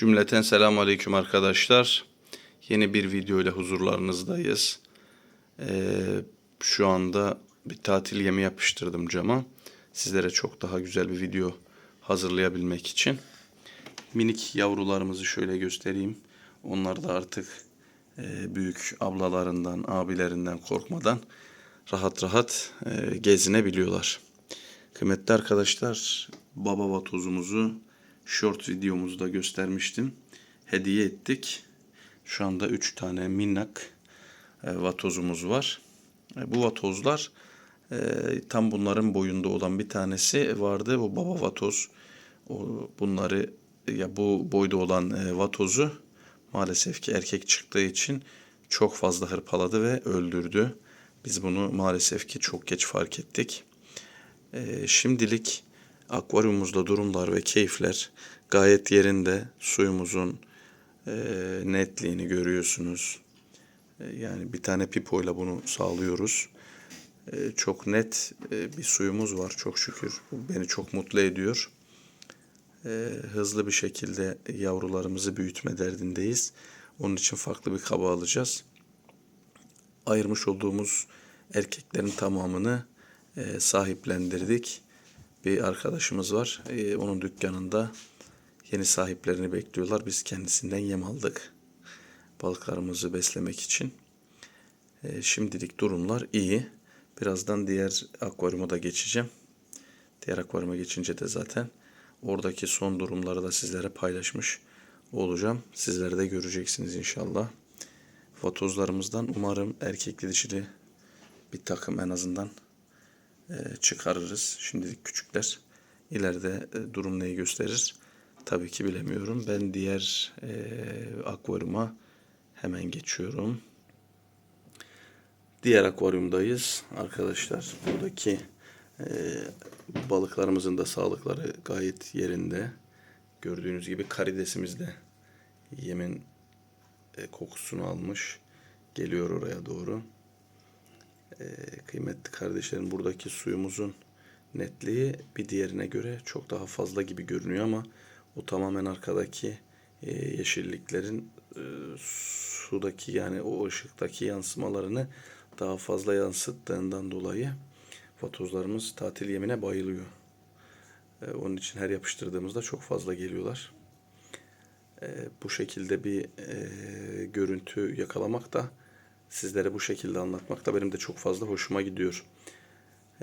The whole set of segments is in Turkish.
Cümleten selamun aleyküm arkadaşlar. Yeni bir video ile huzurlarınızdayız. Ee, şu anda bir tatil yemi yapıştırdım cama. Sizlere çok daha güzel bir video hazırlayabilmek için. Minik yavrularımızı şöyle göstereyim. Onlar da artık e, büyük ablalarından, abilerinden korkmadan rahat rahat e, gezinebiliyorlar. Kıymetli arkadaşlar, baba vatozumuzu short videomuzda göstermiştim. Hediye ettik. Şu anda 3 tane minnak e, vatozumuz var. E, bu vatozlar e, tam bunların boyunda olan bir tanesi vardı. Bu baba vatoz. Bunları ya bu boyda olan vatozu maalesef ki erkek çıktığı için çok fazla hırpaladı ve öldürdü. Biz bunu maalesef ki çok geç fark ettik. Şimdilik akvaryumumuzda durumlar ve keyifler gayet yerinde. Suyumuzun e, netliğini görüyorsunuz. E, yani bir tane pipoyla bunu sağlıyoruz. E, çok net e, bir suyumuz var çok şükür. Bu beni çok mutlu ediyor. E, hızlı bir şekilde yavrularımızı büyütme derdindeyiz. Onun için farklı bir kaba alacağız. Ayırmış olduğumuz erkeklerin tamamını e, sahiplendirdik. Bir arkadaşımız var. E, onun dükkanında yeni sahiplerini bekliyorlar. Biz kendisinden yem aldık. Balıklarımızı beslemek için. E, şimdilik durumlar iyi. Birazdan diğer akvaryuma da geçeceğim. Diğer akvaryuma geçince de zaten oradaki son durumları da sizlere paylaşmış olacağım. Sizler de göreceksiniz inşallah. Vatozlarımızdan umarım erkekli dişili bir takım en azından çıkarırız. Şimdilik küçükler. İleride e, durum neyi gösterir? Tabii ki bilemiyorum. Ben diğer e, akvaryuma hemen geçiyorum. Diğer akvaryumdayız arkadaşlar. Buradaki e, balıklarımızın da sağlıkları gayet yerinde. Gördüğünüz gibi karidesimiz de yemin e, kokusunu almış. Geliyor oraya doğru. E, kıymetli kardeşlerim buradaki suyumuzun netliği bir diğerine göre çok daha fazla gibi görünüyor ama o tamamen arkadaki e, yeşilliklerin e, sudaki yani o ışıktaki yansımalarını daha fazla yansıttığından dolayı vatozlarımız tatil yemine bayılıyor. E, onun için her yapıştırdığımızda çok fazla geliyorlar. E, bu şekilde bir e, görüntü yakalamak da sizlere bu şekilde anlatmak da benim de çok fazla hoşuma gidiyor.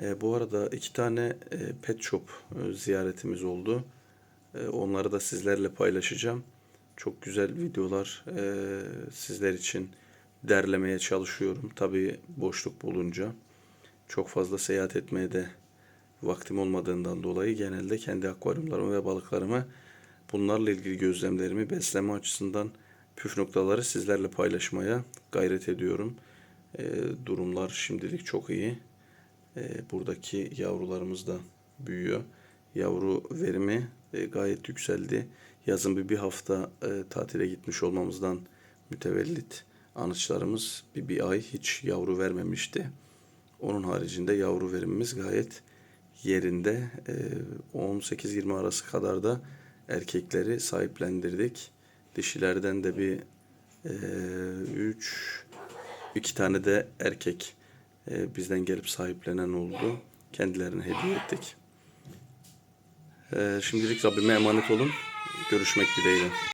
E, bu arada iki tane e, pet shop e, ziyaretimiz oldu. E, onları da sizlerle paylaşacağım. Çok güzel videolar e, sizler için derlemeye çalışıyorum. Tabii boşluk bulunca. Çok fazla seyahat etmeye de vaktim olmadığından dolayı genelde kendi akvaryumlarımı ve balıklarımı bunlarla ilgili gözlemlerimi besleme açısından püf noktaları sizlerle paylaşmaya gayret ediyorum. E, durumlar şimdilik çok iyi. E, buradaki yavrularımız da büyüyor. Yavru verimi e, gayet yükseldi. Yazın bir, bir hafta e, tatile gitmiş olmamızdan mütevellit anıçlarımız bir, bir ay hiç yavru vermemişti. Onun haricinde yavru verimimiz gayet yerinde. E, 18-20 arası kadar da erkekleri sahiplendirdik. Dişilerden de bir e, üç, iki tane de erkek e, bizden gelip sahiplenen oldu. Kendilerine hediye ettik. E, şimdilik Rabbime emanet olun. Görüşmek dileğiyle.